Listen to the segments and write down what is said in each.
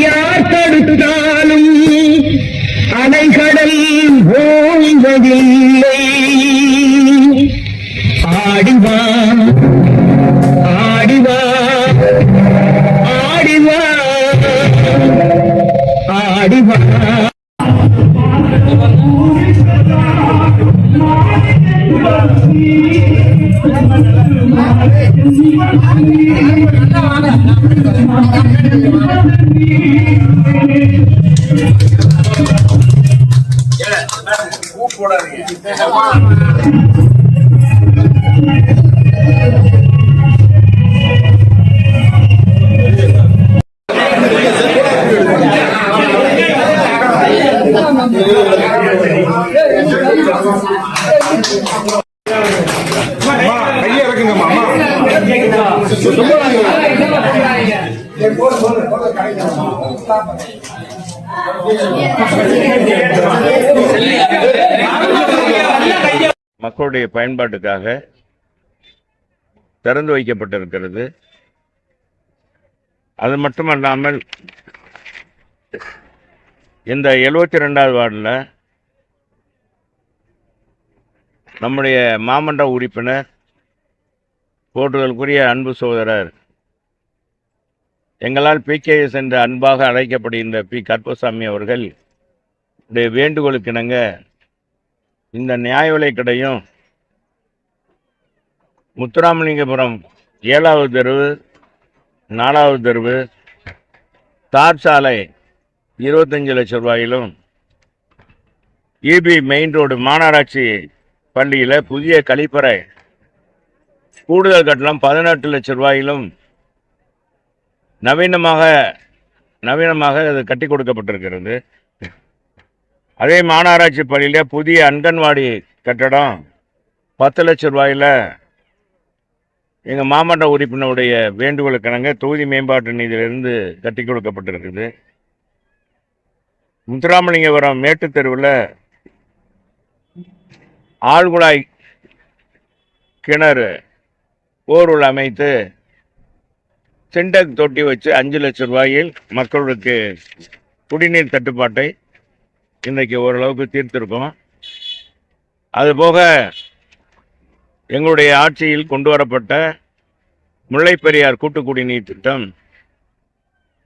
யார் தடுத்தார் கையை இறக்குங்கம்மா, அம்மா. மக்களுடைய பயன்பாட்டுக்காக திறந்து வைக்கப்பட்டிருக்கிறது. அது மட்டுமல்லாமல் இந்த எழுபத்தி ரெண்டாவது வார்டில் நம்முடைய மாமன்ற உறுப்பினர் போற்றுதலுக்குரிய அன்பு சோதரர் எங்களால் பிகேஎஸ் என்று அன்பாக அழைக்கப்படுகின்ற பி கற்பசாமி அவர்கள் உடைய வேண்டுகோளுக்கிணங்க இந்த நியாய விலைக் கடையும் முத்துராமலிங்கபுரம் ஏழாவது தெருவு நாலாவது தெருவு தார் சாலை இருபத்தஞ்சு லட்சம் ரூபாயிலும் இபி மெயின் ரோடு மாநகராட்சி பள்ளியில் புதிய கழிப்பறை கூடுதல் கட்டணம் பதினெட்டு லட்சம் ரூபாயிலும் நவீனமாக நவீனமாக அது கட்டி கொடுக்கப்பட்டிருக்கிறது. அதே மாநகராட்சி பள்ளியில் புதிய அங்கன்வாடி கட்டடம் பத்து லட்சம் ரூபாயில் எங்கள் மாமன்ற உறுப்பினருடைய வேண்டுகோளுக்கிணங்க தொகுதி மேம்பாட்டு நிதியிலிருந்து கட்டி கொடுக்கப்பட்டிருக்குது. முத்துராமலிங்கபுரம் மேட்டுத் தெருவில் ஆழ்குழாய் கிணறு போர்வுள் அமைத்து சிண்டக் தொட்டி வச்சு அஞ்சு லட்சம் ரூபாயில் மக்களுக்கு குடிநீர் தட்டுப்பாட்டை இன்றைக்கு ஓரளவுக்கு தீர்த்திருக்கோம். அதுபோக எங்களுடைய ஆட்சியில் கொண்டு வரப்பட்ட முல்லைப்பெரியார் கூட்டு குடிநீர் திட்டம்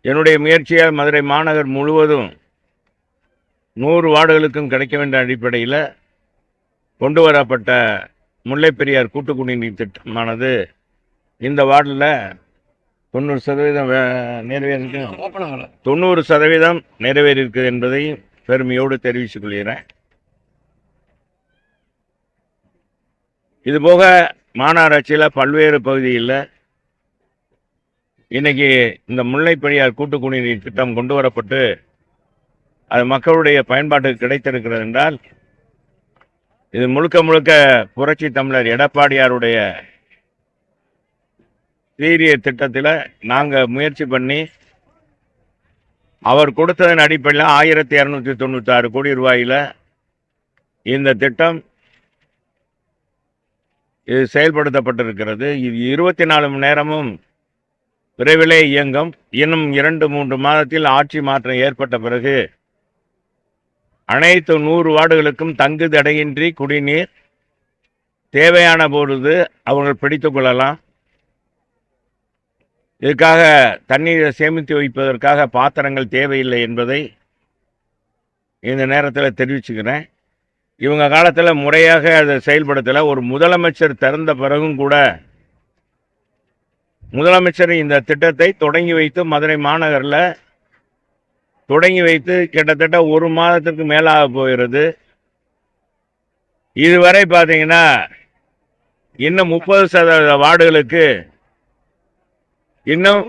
என்னுடைய முயற்சியால் மதுரை மாநகர் முழுவதும் நூறு வார்டுகளுக்கும் கிடைக்க வேண்டிய அடிப்படையில் கொண்டு வரப்பட்ட முல்லைப்பெரியார் கூட்டு குடிநீர் திட்டமானது இந்த வார்டில் தொண்ணூறு சதவீதம் நிறைவேறிருக்கு. தொண்ணூறு சதவீதம் நிறைவேறியிருக்கு என்பதை பெருமையோடு தெரிவித்துக் கொள்கிறேன். இதுபோக மாநகராட்சியில் பல்வேறு பகுதிகளில் இன்னைக்கு இந்த முல்லைப்பெரியார் கூட்டு குடிநீர் திட்டம் கொண்டு வரப்பட்டு அது மக்களுடைய பயன்பாட்டுக்கு கிடைத்திருக்கிறது என்றால் இது முழுக்க முழுக்க புரட்சி தமிழர் எடப்பாடியாருடைய சீரிய திட்டத்தில் நாங்கள் முயற்சி பண்ணி அவர் கொடுத்ததன் அடிப்படையில் ஆயிரத்தி இரநூத்தி தொண்ணூத்தாறு கோடி ரூபாயில் இந்த திட்டம் இது செயல்படுத்தப்பட்டிருக்கிறது. இது இருபத்தி நாலு மணி நேரமும் விரைவிலே இயங்கும். இன்னும் இரண்டு மூன்று மாதத்தில் ஆட்சி மாற்றம் ஏற்பட்ட பிறகு அனைத்து நூறு வார்டுகளுக்கும் தங்கு தடையின்றி குடிநீர் தேவையான பொழுது அவர்கள் பிடித்துக் கொள்ளலாம். இதுக்காக தண்ணீரை சேமித்து வைப்பதற்காக பாத்திரங்கள் தேவையில்லை என்பதை இந்த நேரத்தில் தெரிவிச்சுக்கிறேன். இவங்க காலத்தில் முறையாக அதை செயல்படுத்தலை. ஒரு முதலமைச்சர் திறந்த பிறகும் கூட முதலமைச்சர் இந்த திட்டத்தை தொடங்கி வைத்து மதுரை மாநகரில் தொடங்கி வைத்து கிட்டத்தட்ட ஒரு மாதத்துக்கு மேலாக போகிறது. இதுவரை பார்த்தீங்கன்னா இன்னும் முப்பது சதவீத வார்டுகளுக்கு இன்னும்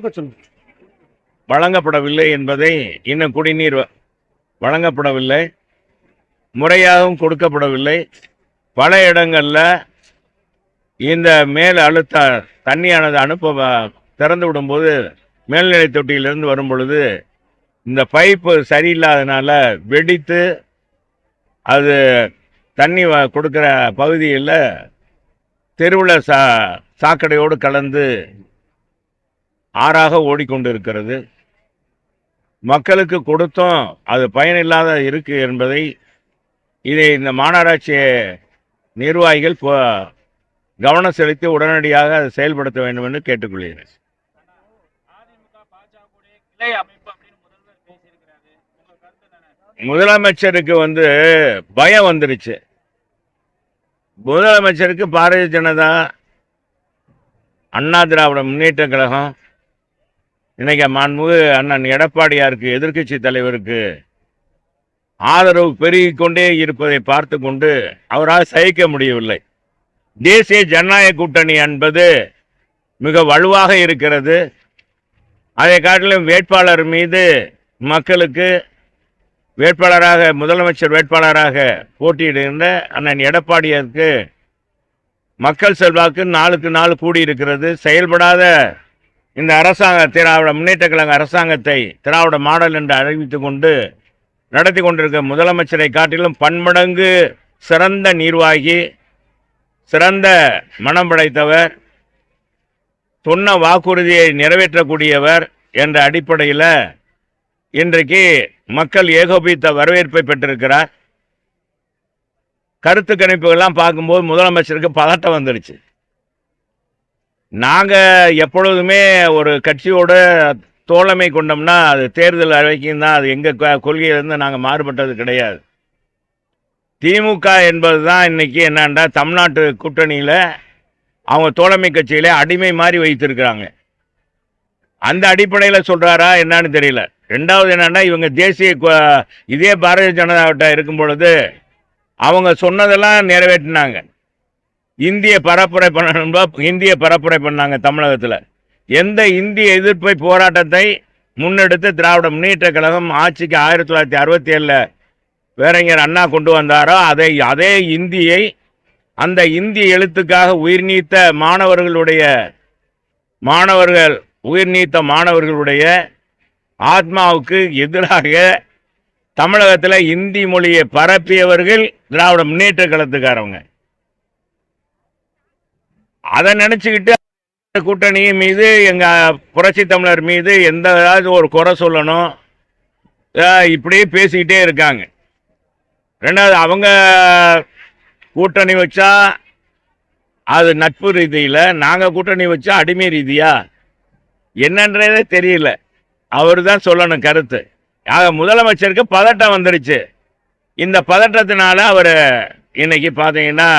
வழங்கப்படவில்லை என்பதை இன்னும் குடிநீர் வழங்கப்படவில்லை. முறையாகவும் கொடுக்கப்படவில்லை. பல இடங்களில் இந்த மேல் அழுத்த தண்ணியானது அனுப்ப திறந்து விடும்போது மேல்நிலை தொட்டியிலிருந்து வரும் பொழுது இந்த பைப்பு சரியில்லாதனால வெடித்து அது தண்ணி கொடுக்குற பகுதியில் தெருவில் சா சாக்கடையோடு கலந்து ஆறாக ஓடிக்கொண்டு இருக்கிறது மக்களுக்கு கொடுத்தும் அது பயனில்லாத இருக்கு என்பதை இதை இந்த மாநகராட்சி நிர்வாகிகள் இப்போ கவனம் செலுத்தி உடனடியாக அதை செயல்படுத்த வேண்டும் என்று கேட்டுக்கொள்கிறேன். முதலமைச்சருக்கு வந்து பயம் வந்துருச்சு. முதலமைச்சருக்கு பாரதிய ஜனதா அண்ணா திராவிட முன்னேற்ற கழகம் இன்னைக்கு மாண்புமிகு அண்ணன் எடப்பாடியாருக்கு எதிர்க்கட்சி தலைவருக்கு ஆதரவு பெருகிக் கொண்டே இருப்பதை பார்த்து கொண்டு அவரால் சகிக்க முடியவில்லை. தேசிய ஜனநாயக கூட்டணி என்பது மிக வலுவாக இருக்கிறது. அதை காட்டிலும் வேட்பாளர் மீது மக்களுக்கு வேட்பாளராக முதலமைச்சர் வேட்பாளராக போட்டியிடுகின்ற அண்ணன் எடப்பாடியாருக்கு மக்கள் செல்வாக்கு நாளுக்கு நாள் கூடியிருக்கிறது. செயல்படாத இந்த அரசாங்க திராவிட முன்னேற்ற கழக அரசாங்கத்தை திராவிட மாடல் என்று அறிவித்து கொண்டு நடத்தி கொண்டிருக்க முதலமைச்சரை காட்டிலும் பன்மடங்கு சிறந்த நிர்வாகி சிறந்த மனம் படைத்தவர் சொன்ன வாக்குறுதியை நிறைவேற்றக்கூடியவர் என்ற அடிப்படையில் இன்றைக்கு மக்கள் ஏகோபித்த வரவேற்பை பெற்றிருக்கிறார். கருத்து கணிப்புகள்லாம் பார்க்கும்போது முதலமைச்சருக்கு பதட்டம் வந்துடுச்சு நாங்கள் எப்பொழுதுமே ஒரு கட்சியோட தோழமை கொண்டோம்னா அது தேர்தல் வரைக்கும் தான் அது எங்கள் கொள்கையிலேருந்து நாங்கள் மாறுபட்டது கிடையாது. திமுக என்பது தான் இன்னைக்கு என்னென்னா தமிழ்நாட்டு கூட்டணியில் அவங்க தோழமை கட்சியிலே அடிமை மாதிரி வைத்திருக்கிறாங்க. அந்த அடிப்படையில் சொல்கிறாரா என்னன்னு தெரியல. ரெண்டாவது என்னென்னா இவங்க தேசிய இதே பாரதிய ஜனதாவிட்ட இருக்கும் பொழுது அவங்க சொன்னதெல்லாம் நிறைவேற்றினாங்க. இந்திய பரப்புரை பண்ணணும்பா இந்திய பரப்புரை பண்ணாங்க தமிழகத்தில். எந்த இந்திய எதிர்ப்பை போராட்டத்தை முன்னெடுத்து திராவிட முன்னேற்ற கழகம் ஆட்சிக்கு ஆயிரத்தி தொள்ளாயிரத்தி அறுபத்தி ஏழில் வேறஞர் அண்ணா கொண்டு வந்தாரோ அதை அதே இந்தியை அந்த இந்திய எழுத்துக்காக உயிர் நீத்த மாணவர்களுடைய மாணவர்கள் உயிர் நீத்த மாணவர்களுடைய ஆத்மாவுக்கு எதிராக தமிழகத்தில் இந்தி மொழியை பரப்பியவர்கள் திராவிட முன்னேற்ற கழகத்துக்காரவங்க. அதை நினச்சிக்கிட்டு கூட்டணி மீது எங்கள் புரட்சி தமிழர் மீது எந்த ஏதாவது ஒரு குறை சொல்லணும். இப்படியே பேசிக்கிட்டே இருக்காங்க. ரெண்டாவது அவங்க கூட்டணி வச்சா அது நட்பு ரீதியில் நாங்கள் கூட்டணி வச்சா அடிமை ரீதியா? என்னன்றதே தெரியல. அவர் தான் சொல்லணும் கருத்து. ஆக முதலமைச்சருக்கு பதட்டம் வந்துடுச்சு. இந்த பதட்டத்தினால அவர் இன்னைக்கு பார்த்தீங்கன்னா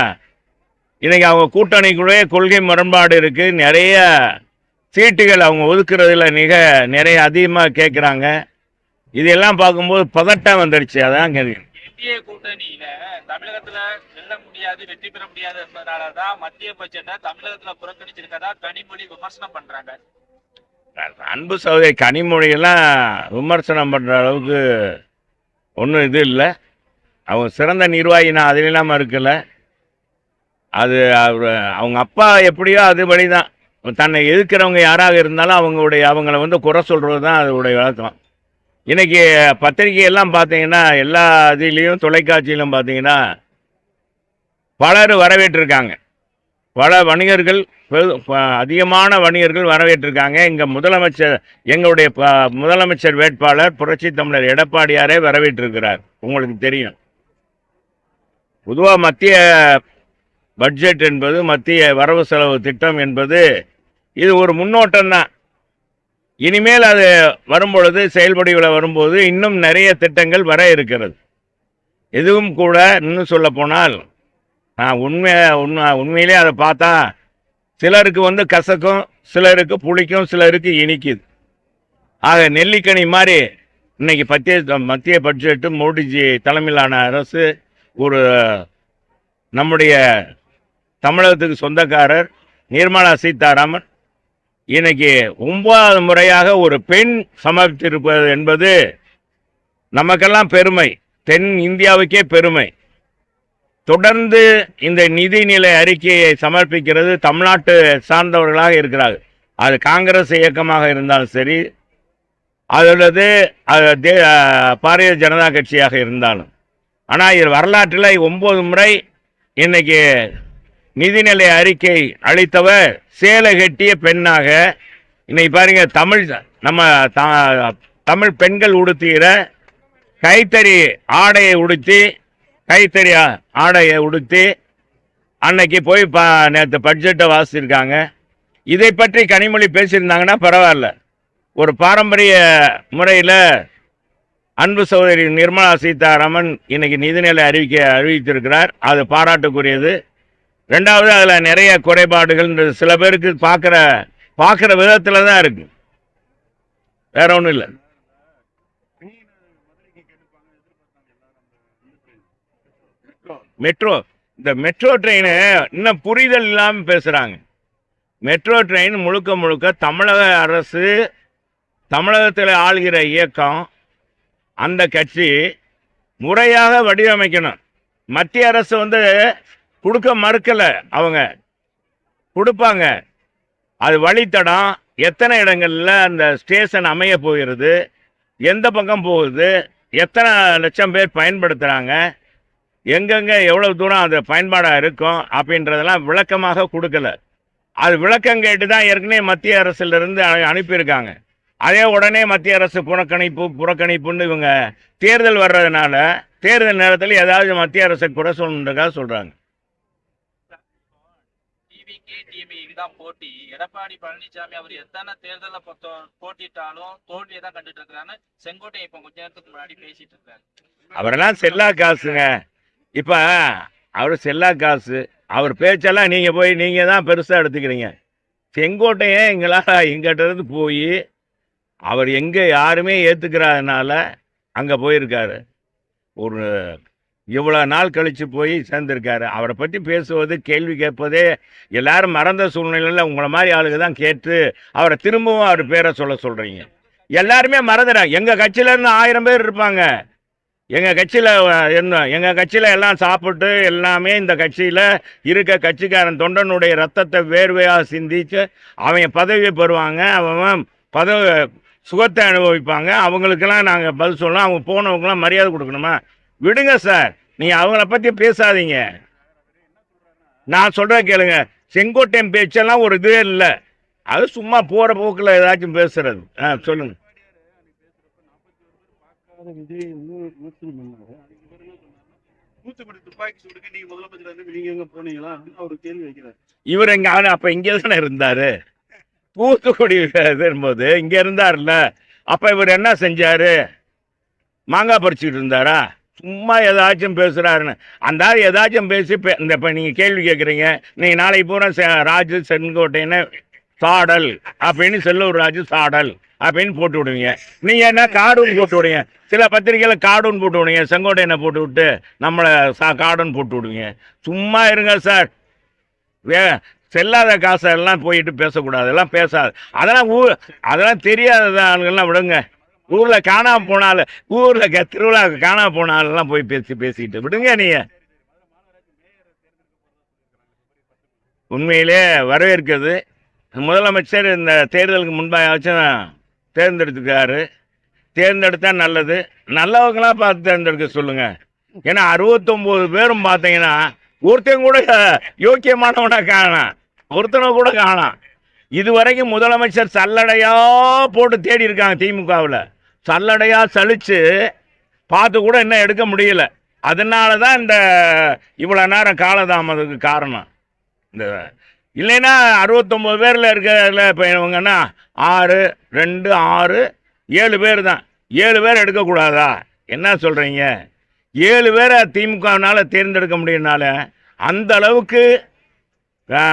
இன்னைக்கு அவங்க கூட்டணிக்குள்ளே கொள்கை முரண்பாடு இருக்கு. நிறைய சீட்டுகள் அவங்க ஒதுக்குறதுல மிக நிறைய அதிகமாக கேட்குறாங்க இதெல்லாம் பார்க்கும்போது பதட்டம் வந்துடுச்சு. அதான் கேள்வி. என்டிஏ கூட்டணியில தமிழகத்துல வெல்ல முடியாது வெற்றி பெற முடியாது என்பதனாலதான் மத்திய பட்ஜெட்டை தமிழகத்துல புறக்கணிச்சிருக்கதா கனிமொழி விமர்சனம் பண்றாங்க. அன்பு சகோதரி கனிமொழியெல்லாம் விமர்சனம் பண்ணுற அளவுக்கு ஒன்றும் இது இல்லை. அவங்க சிறந்த நிர்வாகி நான் அதில் இல்லாமல் இருக்கல. அது அவர் அவங்க அப்பா எப்படியோ அதுபடி தான் தன்னை எதிர்க்கிறவங்க யாராக இருந்தாலும் அவங்களுடைய அவங்கள வந்து குறை சொல்கிறது தான் அதோடைய வழக்கம் இன்றைக்கி பத்திரிகையெல்லாம் பார்த்தீங்கன்னா எல்லா இதுலேயும் தொலைக்காட்சியிலும் பார்த்தீங்கன்னா பலர் வரவேற்றிருக்காங்க. பல வணிகர்கள் அதிகமான வணிகர்கள் வரவேற்றிருக்காங்க. இங்கே முதலமைச்சர் எங்களுடைய ப- முதலமைச்சர் வேட்பாளர் புரட்சி தமிழர் எடப்பாடியாரே வரவேற்றிருக்கிறார். உங்களுக்கு தெரியும். பொதுவாக மத்திய பட்ஜெட் என்பது மத்திய வரவு செலவு திட்டம் என்பது இது ஒரு முன்னோட்டம் தான் இனிமேல் அது வரும்பொழுது செயல்படிவில் வரும்போது இன்னும் நிறைய திட்டங்கள் வர இருக்கிறது. இதுவும் கூட இன்னும் சொல்ல போனால் நான் உண்மை உண்மை உண்மையிலே அதை பார்த்தா சிலருக்கு வந்து கசக்கும் சிலருக்கு புளிக்கும் சிலருக்கு இனிக்குது. ஆக நெல்லிக்கனி மாதிரி இன்னைக்கு மத்திய மத்திய பட்ஜெட்டு மோடிஜி தலைமையிலான அரசு ஒரு நம்முடைய தமிழகத்துக்கு சொந்தக்காரர் நிர்மலா சீதாராமன். இன்னைக்கு ஒன்பதாவது முறையாக ஒரு பெண் சமர்ப்பித்திருப்பது என்பது நமக்கெல்லாம் பெருமை. தென் இந்தியாவுக்கே பெருமை. தொடர்ந்து இந்த நிதிநிலை அறிக்கையை சமர்ப்பிக்கிறது தமிழ்நாட்டு சார்ந்தவர்களாக இருக்கிறார்கள். அது காங்கிரஸ் இயக்கமாக இருந்தாலும் சரி அல்லது அது தே- பாரதிய ஜனதா கட்சியாக இருந்தாலும். ஆனால் இது வரலாற்றில் ஒம்பது முறை இன்னைக்கு நிதிநிலை அறிக்கை அளித்தவர் சேலை கட்டிய பெண்ணாக. இன்னைக்கு பாருங்க தமிழ் நம்ம தமிழ் பெண்கள் உடுத்துகிற கைத்தறி ஆடையை உடுத்தி கைத்தறி ஆ- ஆடையை உடுத்தி அன்னைக்கு போய் ப நேற்று பட்ஜெட்டை வாசிச்சிருக்காங்க. இதை பற்றி கனிமொழி பேசியிருந்தாங்கன்னா பரவாயில்ல. ஒரு பாரம்பரிய முறையில் அன்பு சகோதரி நிர்மலா சீதாராமன் இன்னைக்கு நிதிநிலை அறிவிக்க அறிவித்திருக்கிறார். அது பாராட்டுக்குரியது. ரெண்டாவது அதில் நிறைய குறைபாடுகள் சில பேருக்கு பார்க்குற பார்க்குற விதத்தில் தான் இருக்கு. வேற ஒன்றும் இல்லை. மெட்ரோ இந்த மெட்ரோ ட்ரெயினு இன்னும் புரிதல் இல்லாமல் பேசுகிறாங்க மெட்ரோ ட்ரெயின் முழுக்க முழுக்க தமிழக அரசு தமிழகத்தில் ஆளுகிற இயக்கம் அந்த கட்சி முறையாக வடிவமைக்கணும். மத்திய அரசு வந்து கொடுக்க மறுக்கலை அவங்க. கொடுப்பாங்க. அது வழித்தடம் எத்தனை இடங்களில் அந்த ஸ்டேஷன் அமைய போகிறது? எந்த பக்கம் போகுது? எத்தனை லட்சம் பேர் பயன்படுத்துகிறாங்க எங்கெங்கே எவ்வளோ தூரம் அது பயன்பாடாக இருக்கும் அப்படின்றதெல்லாம் விளக்கமாக கொடுக்கல. அது விளக்கம் கேட்டு தான் ஏற்கனவே மத்திய அரசிலிருந்து அனுப்பியிருக்காங்க. அதே உடனே மத்திய அரசு புறக்கணிப்பு புறக்கணிப்புன்னு இவங்க தேர்தல் வர்றதுனால தேர்தல் நேரத்தில் ஏதாவது மத்திய அரசை குறை சொல்லுன்றக்காக சொல்கிறாங்க தான் போட்டி. எடப்பாடி பழனிசாமி அவர் எத்தனை தேர்தலில் போட்டிட்டாலும் தோல்வியை தான் கண்டுட்டு இருக்கிறான்னு செங்கோட்டை இப்போ கொஞ்ச நேரத்துக்கு முன்னாடி பேசிட்டு இருக்காரு. அவரெல்லாம் செல்லா காசுங்க. இப்போ அவர் செல்லா காசு. அவர் பேச்செல்லாம் நீங்கள் போய் நீங்கள் தான் பெருசாக எடுத்துக்கிறீங்க. செங்கோட்டையே எங்களால் எங்கிட்டருந்து போய் அவர் எங்கே யாருமே ஏற்றுக்கிறாதனால அங்கே போயிருக்காரு. ஒரு இவ்வளோ நாள் கழித்து போய் சேர்ந்திருக்காரு. அவரை பற்றி பேசுவது கேள்வி கேட்பதே எல்லாரும் மறந்த சூழ்நிலையில் உங்களை மாதிரி ஆளுங்க தான் கேட்டு அவரை திரும்பவும் அவர் பேரை சொல்ல சொல்கிறீங்க எல்லாருமே மறந்துறாங்க எங்கள் கட்சியில இருந்து ஆயிரம் பேர் இருப்பாங்க. எங்கள் கட்சியில் என்ன எங்கள் கட்சியில் எல்லாம் சாப்பிட்டு எல்லாமே இந்த கட்சியில் இருக்க கட்சிக்காரன் தொண்டனுடைய ரத்தத்தை வேர்வையாக சிந்திச்சு அவங்க பதவியை பெறுவாங்க. அவன் பதவி சுகத்தை அனுபவிப்பாங்க. அவங்களுக்கெல்லாம் நாங்கள் பதில் சொல்லலாம் அவங்க போனவங்களாம் மரியாதை கொடுக்கணுமா? விடுங்க சார். நீங்கள் அவங்கள பற்றி பேசாதீங்க. நான் சொல்கிறேன் கேளுங்க. செங்கோட்டையன் பேச்செல்லாம் ஒரு இதுவே இல்லை. அது சும்மா போகிற போக்கில் ஏதாச்சும் பேசுறது. ஆ சொல்லுங்க. இவர் எங்க ஆளு அப்ப இங்கே தானே இருந்தாரு? தூத்துக்குடி போது இங்க இருந்தாருல்ல. அப்ப இவர் என்ன செஞ்சாரு? மாங்காய் பறிச்சுட்டு இருந்தாரா? சும்மா ஏதாச்சும் பேசுகிறாருன்னு அந்த ஆள் ஏதாச்சும் பேசி இந்த இப்போ நீங்கள் கேள்வி கேட்குறீங்க நீங்கள் நாளைக்கு பூரா செ- ராஜு செங்கோட்டைன்னு சாடல் அப்படின்னு செல்லூர் ராஜு சாடல் அப்படின்னு போட்டு விடுவீங்க. நீங்கள் என்ன கார்டூன் போட்டு விடுவீங்க. சில பத்திரிக்கையில் கார்டூன் போட்டு விடுவீங்க. செங்கோட்டையனை போட்டு விட்டு நம்மளை சா கார்டூன் போட்டு விடுவீங்க. சும்மா இருங்க சார். வே செல்லாத காசெல்லாம் போயிட்டு பேசக்கூடாது. எல்லாம் பேசாது. அதெல்லாம் ஊ அதெல்லாம் தெரியாத ஆளுங்கள்லாம் விடுங்க. ஊரில் காணாம போனால ஊரில் க திருவிழா காணாம போனாலெல்லாம் போய் பேசி பேசிட்டு விடுங்க நீங்க. உண்மையிலே வரவேற்கிறது. முதலமைச்சர் இந்த தேர்தலுக்கு முன்பாயாச்சும் தேர்ந்தெடுத்துக்காரு. தேர்ந்தெடுத்தா நல்லது. நல்லவங்களா பார்த்து தேர்ந்தெடுக்க சொல்லுங்க. ஏன்னா அறுபத்தொம்போது பேரும் பார்த்தீங்கன்னா ஒருத்தன் கூட யோக்கியமானவனை காணாம். ஒருத்தனை கூட காணாம். இதுவரைக்கும் முதலமைச்சர் சல்லடையா போட்டு தேடி இருக்காங்க திமுகவில். சல்லடையாக சலிச்சு பார்த்து கூட இன்னும் எடுக்க முடியல. அதனால தான் இந்த இவ்வளோ நேரம் காலதாமதத்துக்கு காரணம். இந்த இல்லைன்னா அறுபத்தொம்போது பேரில் இருக்கிறதுல இப்போ இவங்கன்னா ஆறு ரெண்டு ஆறு ஏழு பேர் தான் ஏழு பேர் எடுக்கக்கூடாதா என்ன சொல்கிறீங்க ஏழு பேரை திமுகனால் தேர்ந்தெடுக்க முடியும்னால அந்த அளவுக்கு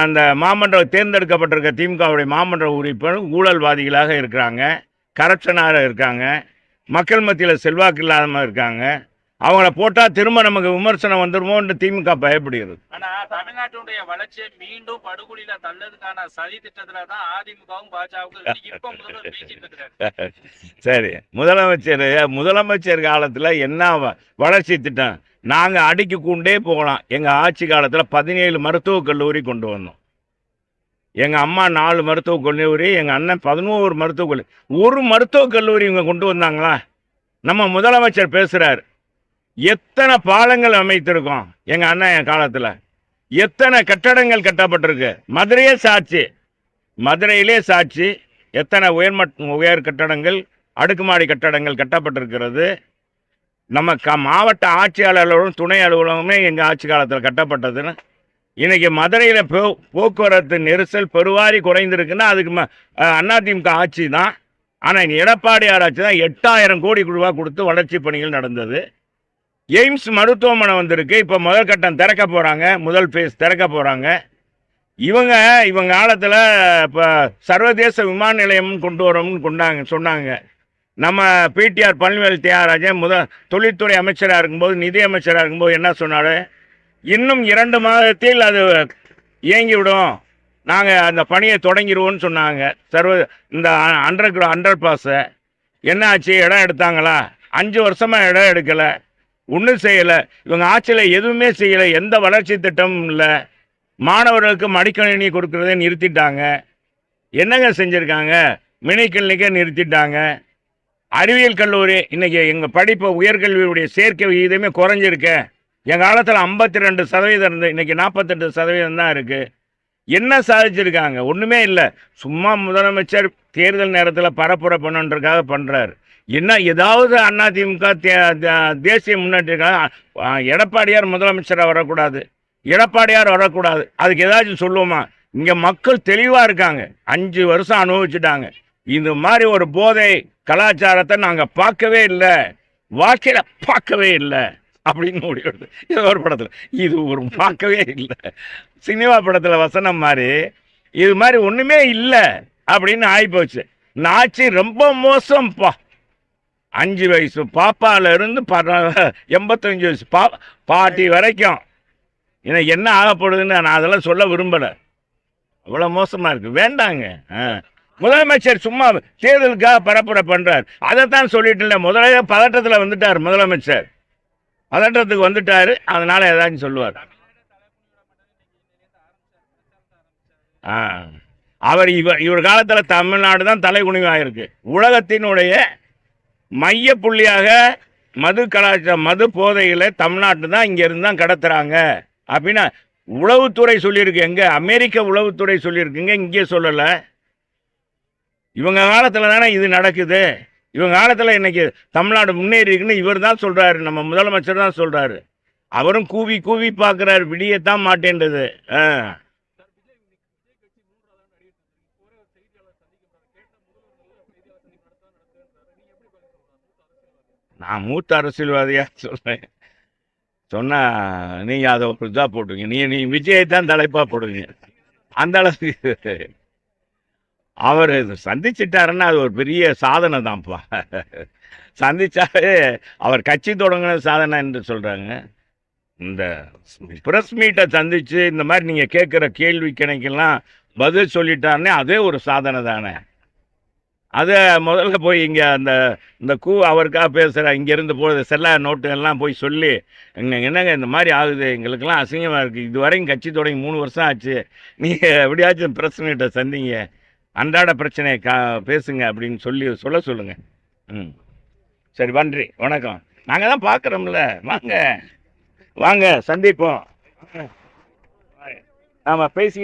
அந்த மாமன்ற தேர்ந்தெடுக்கப்பட்டிருக்க திமுகவுடைய மாமன்ற உறுப்பினர் ஊழல்வாதிகளாக இருக்கிறாங்க. கரப்ஷனாக இருக்காங்க. மக்கள் மத்தியில் செல்வாக்கு இல்லாமல் இருக்காங்க. அவங்கள போட்டால் திரும்ப நமக்கு விமர்சனம் வந்துடுமோன்னு திமுக பயப்படுகிறது. ஆனா தமிழ்நாட்டுடைய வளர்ச்சியை மீண்டும் படுகொலியில தள்ளதுக்கான சதி திட்டத்துல தான் அதிமுகவும் பாஜகவும் சரி முதலமைச்சர் முதலமைச்சர் காலத்தில் என்ன வளர்ச்சி திட்டம்? நாங்கள் அடிக்கு கொண்டே போகலாம். எங்கள் ஆட்சி காலத்தில் பதினேழு மருத்துவக் கல்லூரி கொண்டு வந்தோம். எங்கள் அம்மா நாலு மருத்துவக் கல்லூரி எங்கள் அண்ணன் பதினோரு மருத்துவக் கல்லூரி. ஒரு மருத்துவக் கல்லூரி இவங்க கொண்டு வந்தாங்களா? நம்ம முதலமைச்சர் பேசுகிறார் எத்தனை பாலங்கள் அமைத்திருக்கோம் எங்கள் அண்ணன் என் காலத்தில்? எத்தனை கட்டடங்கள் கட்டப்பட்டிருக்கு? மதுரையே சாட்சி. மதுரையிலே சாட்சி. எத்தனை உயர்மட் உயர் கட்டடங்கள் அடுக்குமாடி கட்டடங்கள் கட்டப்பட்டிருக்கிறது. நம்ம க மாவட்ட ஆட்சியாளர்களும் துணை அலுவலகமே எங்கள் ஆட்சி காலத்தில் கட்டப்பட்டதுன்னு இன்னைக்கு மதுரையில் போ போக்குவரத்து நெரிசல் பெருவாரி குறைந்திருக்குன்னா அதுக்கு ம அதிமுக ஆட்சி தான் ஆனால் எடப்பாடியார் ஆட்சி தான் எட்டாயிரம் கோடி ரூபா கொடுத்து வளர்ச்சி பணிகள் நடந்தது. எய்ம்ஸ் மருத்துவமனை வந்திருக்கு. இப்போ முதல் கட்டம் திறக்க போகிறாங்க முதல் ஃபேஸ் திறக்க போகிறாங்க இவங்க இவங்க காலத்தில் இப்போ சர்வதேச விமான நிலையம்னு கொண்டு வரோம்னு கொண்டாங்க சொன்னாங்க. நம்ம பிடிஆர் பழனிவேல் தியாகராஜன் முதல் தொழில்துறை அமைச்சராக இருக்கும்போது நிதி அமைச்சராக இருக்கும்போது என்ன சொன்னார்? இன்னும் இரண்டு மாதத்தில் அது இயங்கிவிடும். நாங்கள் அந்த பணியை தொடங்கிடுவோம்னு சொன்னாங்க. சர்வ இந்த அண்டர் கிரௌ அண்டர் பாஸை என்ன ஆச்சு? இடம் எடுத்தாங்களா? அஞ்சு வருஷமாக இடம் எடுக்கலை. ஒன்றும் செய்யலை. இவங்க ஆட்சியில் எதுவுமே செய்யலை. எந்த வளர்ச்சி திட்டமும் இல்லை. மாணவர்களுக்கு மடிக்கணினி கொடுக்குறத நிறுத்திட்டாங்க. என்னங்க செஞ்சுருக்காங்க? மினி கிளினிக்கை நிறுத்திட்டாங்க. அறிவியல் கல்லூரி இன்றைக்கி எங்கள் படிப்பு உயர்கல்வியுடைய சேர்க்கை விகிதமே குறைஞ்சிருக்கேன் எங்கள் காலத்தில் ஐம்பத்தி ரெண்டு சதவீதம் இருந்து இன்னைக்கு நாற்பத்தெட்டு சதவீதம் தான் இருக்குது என்ன சாதிச்சிருக்காங்க? ஒன்றுமே இல்லை. சும்மா முதலமைச்சர் தேர்தல் நேரத்தில் பரப்புரை பண்ணுன்றதுக்காக பண்ணுறாரு என்ன ஏதாவது அதிமுக தே தேசிய முன்னேற்றக்காக எடப்பாடியார் முதலமைச்சராக வரக்கூடாது. எடப்பாடியார் வரக்கூடாது. அதுக்கு ஏதாச்சும் சொல்லுவோமா? இங்கே மக்கள் தெளிவாக இருக்காங்க. அஞ்சு வருஷம் அனுபவிச்சுட்டாங்க. இந்த மாதிரி ஒரு போதை கலாச்சாரத்தை நாங்கள் பார்க்கவே இல்லை. வாழ்க்கையில் பார்க்கவே இல்லை. அப்படின்னு முடிவெடுத்து இது ஒரு படத்தில். இது ஒரு பார்க்கவே இல்லை. சினிமா படத்தில் வசனம் மாதிரி இது மாதிரி ஒன்றுமே இல்லை அப்படின்னு ஆகிப்போச்சு நாச்சி ரொம்ப மோசம்ப்பா. அஞ்சு வயசு பாப்பாவில் இருந்து பர- எண்பத்தஞ்சு வயசு பா பாட்டி வரைக்கும். எனக்கு என்ன ஆகப்படுதுன்னு நான் அதெல்லாம் சொல்ல விரும்பலை. அவ்வளோ மோசமாக இருக்குது வேண்டாங்க. ஆ. முதலமைச்சர் சும்மா தேர்தலுக்காக பரப்புரை பண்ணுறார் அதைத்தான் சொல்லிட்டு முதல்ல பதட்டத்தில் வந்துட்டார் முதலமைச்சர். பதற்றத்துக்கு வந்துட்டார். அதனால் ஏதாச்சும் சொல்லுவார். ஆ. அவர் இவர் இவர் காலத்தில் தமிழ்நாடு தான் தலைகுனிவாயிருக்கு உலகத்தினுடைய மைய புள்ளியாக மது கலாச்சாரம் மது போதைகளை தமிழ்நாட்டு தான் இங்கேருந்து தான் கடத்துகிறாங்க அப்படின்னா உளவுத்துறை சொல்லியிருக்கு. எங்கே அமெரிக்க உளவுத்துறை சொல்லியிருக்குங்க. இங்கே சொல்லலை. இவங்க காலத்தில் தானே இது நடக்குது. இவங்க காலத்தில் இன்றைக்கி தமிழ்நாடு முன்னேறி இருக்குன்னு இவர் தான் சொல்கிறாரு நம்ம முதலமைச்சர் தான் சொல்கிறாரு அவரும் கூவி கூவி பார்க்குறாரு. விடியத்தான் மாட்டேன்றது. ஆ. நான் மூத்த அரசியல்வாதியாக சொல்கிறேன் சொன்னால் நீங்கள் அதை ஒரு இதாக போட்டுங்க நீ நீ விஜயை தான் தலைப்பாக போடுங்க அந்த அளவுக்கு அவர் சந்திச்சிட்டாருன்னா அது ஒரு பெரிய சாதனை தான்ப்பா. சந்திச்சாலே அவர் கட்சி தொடங்கின சாதனை என்று சொல்கிறாங்க இந்த ப்ரெஸ் மீட்டை சந்தித்து இந்த மாதிரி நீங்கள் கேட்குற கேள்வி கணக்கெல்லாம் பதில் சொல்லிட்டாருன்னே அதே ஒரு சாதனை தானே. அதை முதல்ல போய் இங்கே அந்த இந்த கூ அவருக்காக பேசுகிற இங்கேருந்து போகிறது செல்லா நோட்டு எல்லாம் போய் சொல்லி எங்க என்னங்க இந்த மாதிரி ஆகுது? எங்களுக்கெல்லாம் அசிங்கமாக இருக்குது இது வரைக்கும் கட்சி தொடங்கி மூணு வருஷம் ஆச்சு. நீங்கள் எப்படியாச்சும் பிரச்சனைகிட்ட சந்திங்க. அன்றாட பிரச்சனையை கா பேசுங்க அப்படின்னு சொல்லி சொல்ல சொல்லுங்கள் ம். சரி நன்றி. வணக்கம். நாங்கள் தான் பார்க்குறோம்ல வாங்க. வாங்க சந்திப்போம். நாம் பேசி